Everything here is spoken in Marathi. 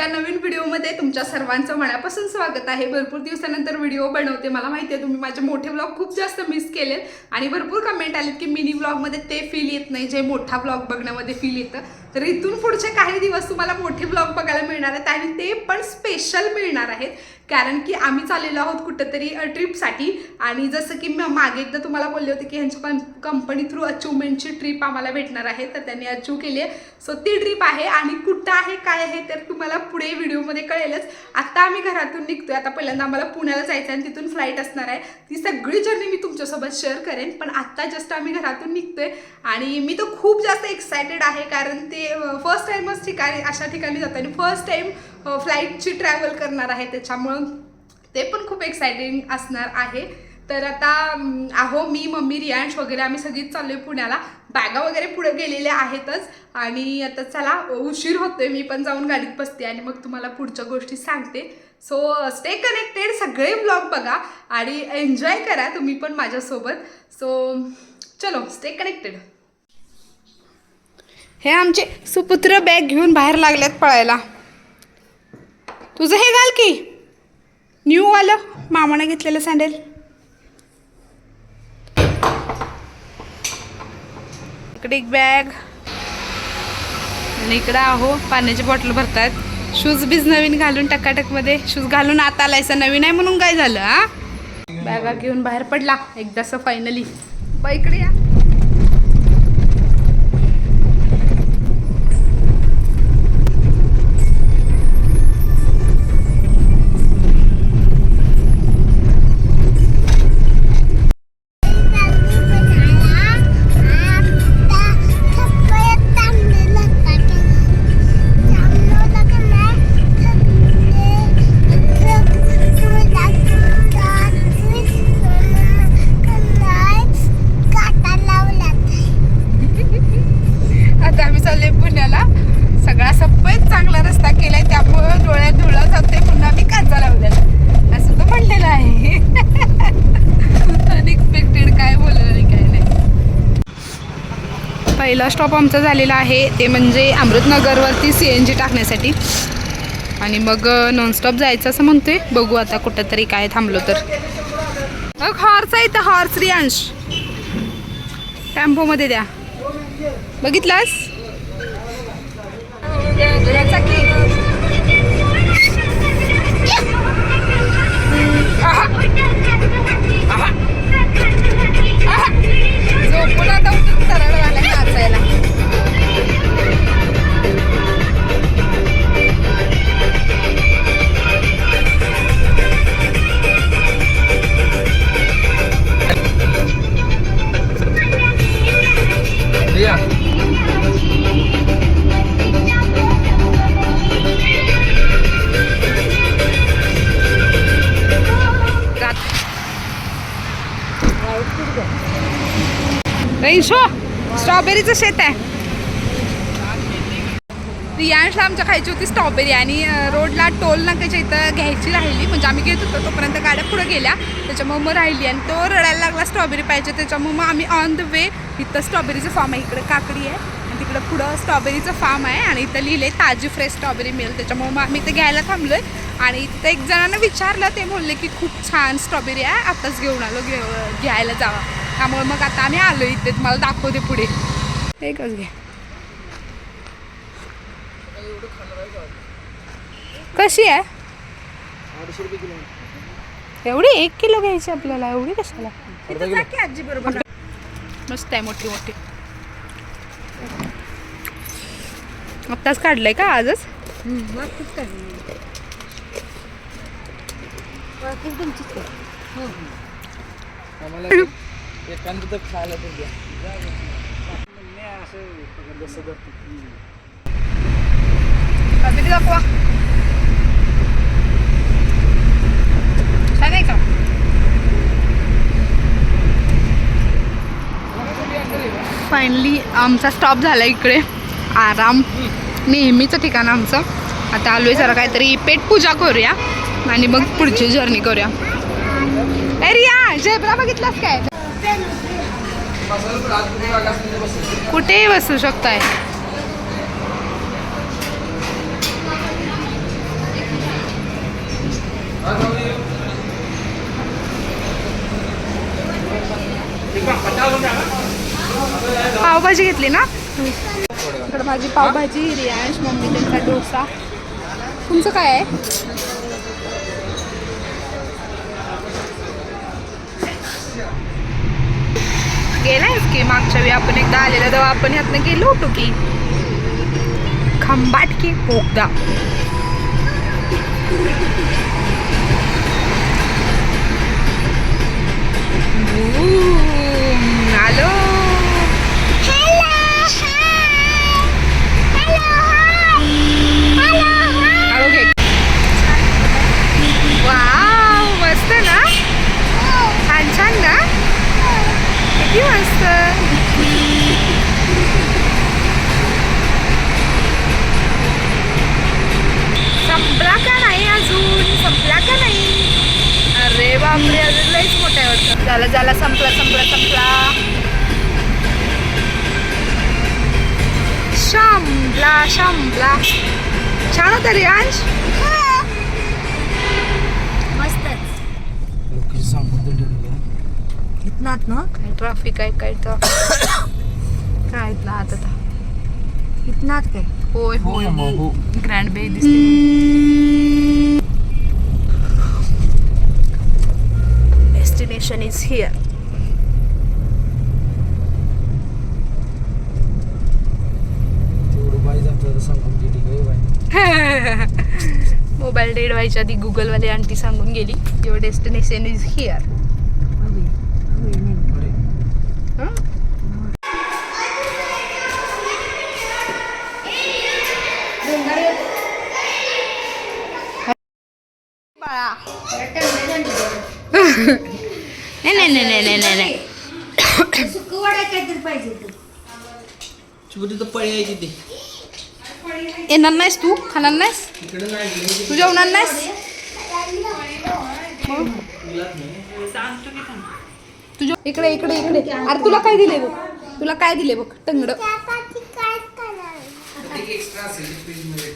एका नवीन व्हिडिओमध्ये तुमच्या सर्वांचं मनापासून स्वागत आहे. भरपूर दिवसानंतर व्हिडिओ बनवते. मला माहिती आहे तुम्ही माझे मोठे व्लॉग खूप जास्त मिस केलेत. आणि भरपूर कमेंट आलेत की मिनी व्लॉगमध्ये ते फील येत नाही जे मोठा व्लॉग बघण्यामध्ये फील येतं. तर इथून पुढचे काही दिवस तुम्हाला मोठे ब्लॉग बघायला मिळणार आहेत आणि ते पण स्पेशल मिळणार आहेत. कारण की आम्ही चाललेलो आहोत कुठंतरी ट्रिपसाठी आणि जसं की मी मागे एकदा तुम्हाला बोलले होते की ह्यांच्या कं कंपनी थ्रू अचिव्हमेंटची ट्रिप आम्हाला भेटणार आहे. तर त्यांनी अचीव केली आहे. सो ती ट्रिप आहे आणि कुठं आहे काय आहे तर तुम्हाला पुढे व्हिडिओमध्ये कळेलच. आता आम्ही घरातून निघतोय. आता पहिल्यांदा आम्हाला पुण्याला जायचं आहे आणि तिथून फ्लाईट असणार आहे. ती सगळी जर्नी मी तुमच्यासोबत शेअर करेन. पण आत्ता जस्ट आम्ही घरातून निघतोय. आणि मी तर खूप जास्त एक्सायटेड आहे. कारण ते फर्स्ट टाईमच ठिकाणी अशा ठिकाणी जातो आणि फर्स्ट टाईम फ्लाईटची ट्रॅव्हल करणार आहे त्याच्यामुळं ते पण खूप एक्सायटिंग असणार आहे. तर आता आहो मी मम्मी रियांश वगैरे आम्ही सगळीच चाललो आहे पुण्याला. बॅगा वगैरे पुढे गेलेल्या आहेतच. आणि आता चला उशीर होतोय मी पण जाऊन गाडीत बसते आणि मग तुम्हाला पुढच्या गोष्टी सांगते. सो स्टे कनेक्टेड सगळे ब्लॉग बघा आणि एन्जॉय करा तुम्ही पण माझ्यासोबत. सो चलो स्टे कनेक्टेड हे आमचे सुपुत्र बॅग घेऊन बाहेर लागल्यात पळायला. तुझं हे घाल की. न्यू आलं मामाने घेतलेलं सँडेल इकडे एक बॅग आणि इकडं आहो पाण्याची बॉटल भरतात शूज बीज नवीन घालून टकाटकमध्ये. शूज घालून आता आलायचा नवीन आहे म्हणून काय झालं हा? बॅगा घेऊन बाहेर पडला. एकदाच फायनली बा इकडे या. पहिला स्टॉप आमचा झालेला आहे ते म्हणजे अमृतनगरवरती सी एन जी टाकण्यासाठी. आणि मग नॉनस्टॉप जायचं असं म्हणतोय. बघू आता कुठं तरी काय थांबलो तर. मग हॉर्स आहे तर हॉर्स रियांश. टेम्पोमध्ये द्या. बघितलास? रेशो स्ट्रॉबेरीचं शेत आहे. रियांशला आमच्या खायची होती स्ट्रॉबेरी आणि रोडला टोल नाक्याच्या इथं घ्यायची राहिली. म्हणजे आम्ही घेत होतो तोपर्यंत गाड्या पुढं गेल्या. त्याच्यामुळे मग राहिली आणि तो रडायला लागला स्ट्रॉबेरी पाहिजे. त्याच्यामुळे मग आम्ही ऑन द वे इथं स्ट्रॉबेरीचं फार्म आहे. इकडे काकडी आहे आणि तिकडं पुढं स्ट्रॉबेरीचं फार्म आहे आणि इथं लिहिले ताजी फ्रेश स्ट्रॉबेरी मिळेल त्याच्यामुळे मग आम्ही इथं घ्यायला थांबलो आहे आणि इथं एक जणांना विचारलं ते बोलले की खूप छान स्ट्रॉबेरी आहे आत्ताच घेऊन आलो घे घ्यायला जावा. त्यामुळे मग आता आम्ही आलो इथे. तुम्हाला दाखवते पुढे. एकच घ्या कशी आहे? एवढी? एक किलो घ्यायची आपल्याला. एवढी कशाला? आजी बरोबर. मस्त आहे मोठी मोठी. आत्ताच काढलंय का आजच? आम्हाला एकांत तर खायला तर द्या असं जसं धरतो फायनली आमचा स्टॉप झाला इकडे. आराम. नेहमीचं ठिकाण आमचं. आता आलोय जरा काहीतरी पेट पूजा करूया आणि मग पुढची जर्नी करूया. अरे या झेब्रा बघितलास काय? कुठेही बसू शकताय. पावभाजी घेतली ना? तर माझी पावभाजी रियाश मम्मी त्यांचा डोसा. तुमचं काय आहे? गेलायस की मागच्या वेळी आपण एकदा आलेला तेव्हा आपण ह्यातनं गेलो होतो की खंबाट की बोगदा. आलो. झालं झाला संपला संपला संपला. संपला संपला छान होता तर ठेवलं इथनात ना? काय ट्रॅफिक आहे काय तर. काय इथला आता इथनात काय? होय होय हो, हो. ग्रँड बे दिसते. गेली काय बाई मोबाईल डेड व्हायच्या आधी गुगलवाले आंटी सांगून गेली युअर डेस्टिनेशन इज हिअर हवी हवी नाही अरे बाळा नाही नाही नाही नाही नाही नाही सुकवाडा काहीतरी पाहिजे पळी आहे तिथे. येणार नाहीस तू? खाणार नाहीस? इकडे नाही तू जेवणार नाहीस? तुझ्या इकडे इकडे इकडे. अरे तुला काय दिले बघ? तुला काय दिले बघ? टंगड. एक्स्ट्रा असेल फ्रीजमध्ये?